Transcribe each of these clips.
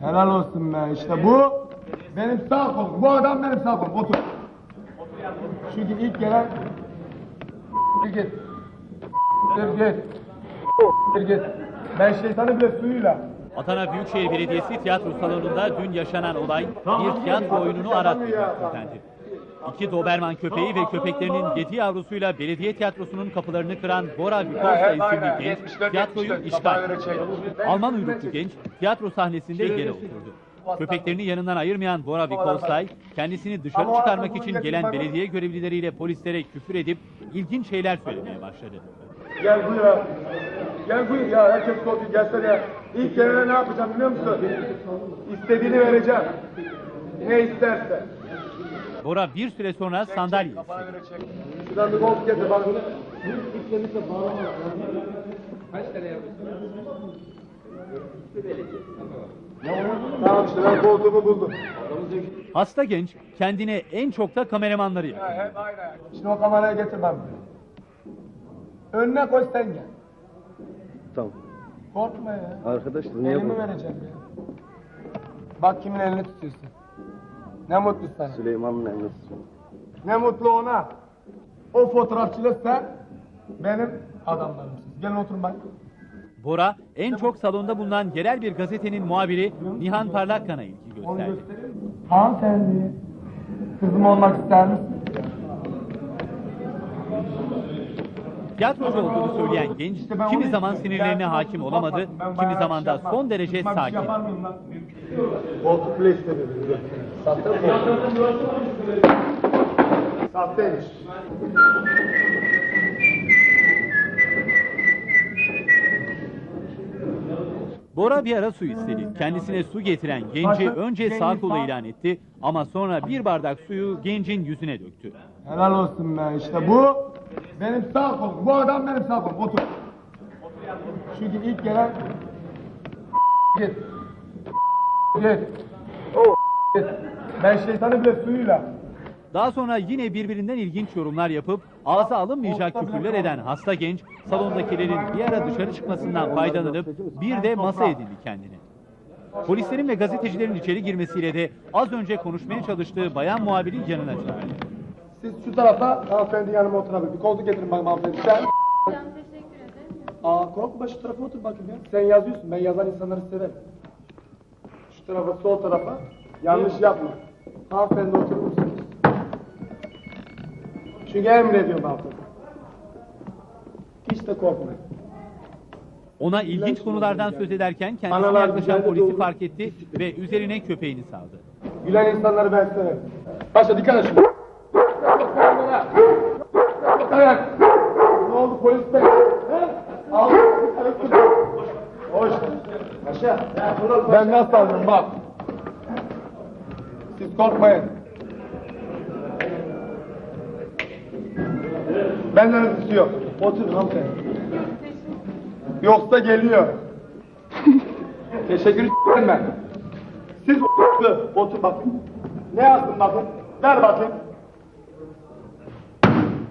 Helal olsun be işte bu benim sağ kolum. Bu adam benim sağ kolum. Otur. Çünkü ilk gelen bir git. Bir git. Bir git. Ben şeytanı bile suyuyla. Adana Büyükşehir Belediyesi tiyatro salonunda dün yaşanan olay bir tiyatro oyununu düzenlendi. İki Doberman köpeği ve köpeklerinin yedi yavrusuyla belediye tiyatrosunun kapılarını kıran Bora Vikolsa isimli genç tiyatroyu işgal etti. Alman uyruklu genç tiyatro sahnesinde yere oturdu. Köpeklerini yanından ayırmayan Bora Vikolsay kendisini dışarı çıkarmak için gelen belediye görevlileriyle polislere küfür edip ilginç şeyler söylemeye başladı. Gel buyur abi. Gel buyur ya herkes korkuyor gelsene. İlk gelene ne yapacağım biliyor musun? İstediğini vereceğim. Ne isterse. Bora bir süre sonra sandalye. Şuradan bir golf getir bak. Tamam işte ben koltuğumu buldum. Hasta genç kendine en çok da kameramanları yakın. Hep aynı. Şimdi o kamerayı getir ben buraya. Önüne koy sen gel. Tamam. Korkma ya. Arkadaşlar niye Elimi vereceğim ya. Bak kimin elini tutuyorsun. Ne mutlu sana. Süleyman'ın tutuyor. Ne mutlu ona. O fotoğrafçıyla sen benim adamlarımsın. Gelin oturun bak. Bora en çok salonda bulunan yerel bir gazetenin muhabiri Nihan Parlakkan'a ilgi Onu gösterdi. Hanımefendi. Kızım olmak ister misin? Tiyatrocu olduğunu söyleyen genç kimi zaman sinirlerine hakim olamadı, kimi zaman şey da yaparım. son derece şey sakin. Koltuk bile. Sahte koltuk. Sahteymiş. Bora bir ara su istedi. Kendisine su getiren genci önce sağ kolu ilan etti ama sonra bir bardak suyu gencin yüzüne döktü. Helal olsun be işte bu benim sağ kolum. Bu adam benim sağ kolum. Otur. Çünkü ilk gelen git. Git. Git. Ben şeytanı bile suyuyla. Daha sonra yine birbirinden ilginç yorumlar yapıp ağza alınmayacak küfürler eden hasta genç salondakilerin bir ara dışarı çıkmasından faydalanıp bir de masa edindi kendini. Polislerin ve gazetecilerin içeri girmesiyle de az önce konuşmaya çalıştığı bayan muhabirin yanına çağırdı. Siz şu tarafa hanımefendi yanıma oturabilir. Bir koltuk getirin bakayım hanımefendi. Sen Hocam teşekkür ederim. Aa korkma şu tarafa otur bakayım ya. Sen yazıyorsun. Ben yazan insanları severim. Şu tarafa, sol tarafa. Yanlış yapma. Hanımefendi oturur musunuz? Çünkü emrediyorum hanımefendi. Hiç de korkmayın. Ona ilginç konulardan söz ederken kendisine Analar yaklaşan polisi doğru. fark etti ve üzerine köpeğini saldı. Gülen insanları ben severim. Paşa dikkat et. Evet. Ne oldu polis bey? Al. Hoş. Paşa. Ben nasıl aldım bak. Siz korkmayın. Benden ötesi yok. Otur hanımefendi. Yoksa geliyor. Teşekkür ederim ben. Siz otur bakın. Ne yazdın bakın? Ver bakayım.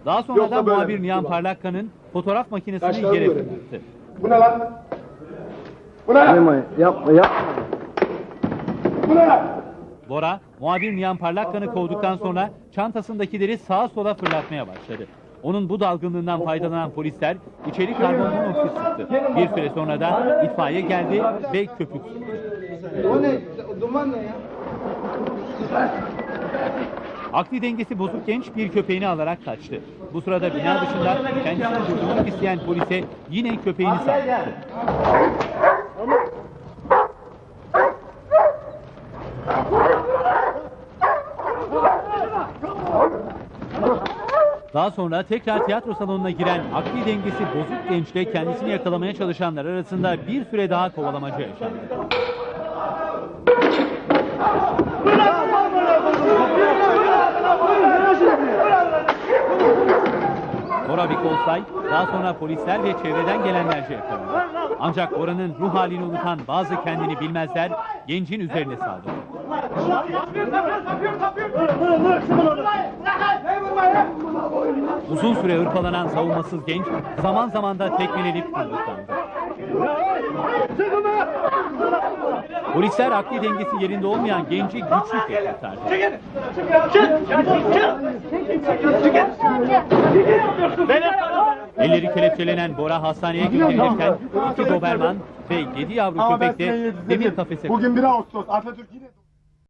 Daha sonra Yoksa da böyle muhabir mi? Nihan bak. Parlakkan'ın fotoğraf makinesini görelim. fırlattı. Bu ne lan? Bu ne? Süleyman yapma yapma. Bu ne lan? Bora, muhabir Nihan Parlakkan'ı kovduktan sonra çantasındakileri sağa sola fırlatmaya başladı. Onun bu dalgınlığından faydalanan polisler içeri karbon monoksit sıktı. Bir süre sonra da itfaiye geldi ve köpük sıktı. O ne? Duman ne ya? Akli dengesi bozuk genç bir köpeğini alarak kaçtı. Bu sırada bina dışında kendisini durdurmak isteyen polise yine köpeğini saldırdı. Daha sonra tekrar tiyatro salonuna giren akli dengesi bozuk gençle kendisini yakalamaya çalışanlar arasında bir süre daha kovalamaca yaşandı. Bora Bikolsay daha sonra polisler ve çevreden gelenlerce yakalandı. Ancak Bora'nın ruh halini unutan bazı kendini bilmezler gencin üzerine saldırdı. Uzun süre hırpalanan savunmasız genç zaman zaman da tekmelenip yumruklandı. Polisler akli dengesi yerinde olmayan genci güçlükle kurtardı. Elleri kelepçelenen Bora hastaneye gönderilirken iki Doberman ve 7 yavru köpek de demir kafese Bugün 1 Ağustos. Atatürk yine...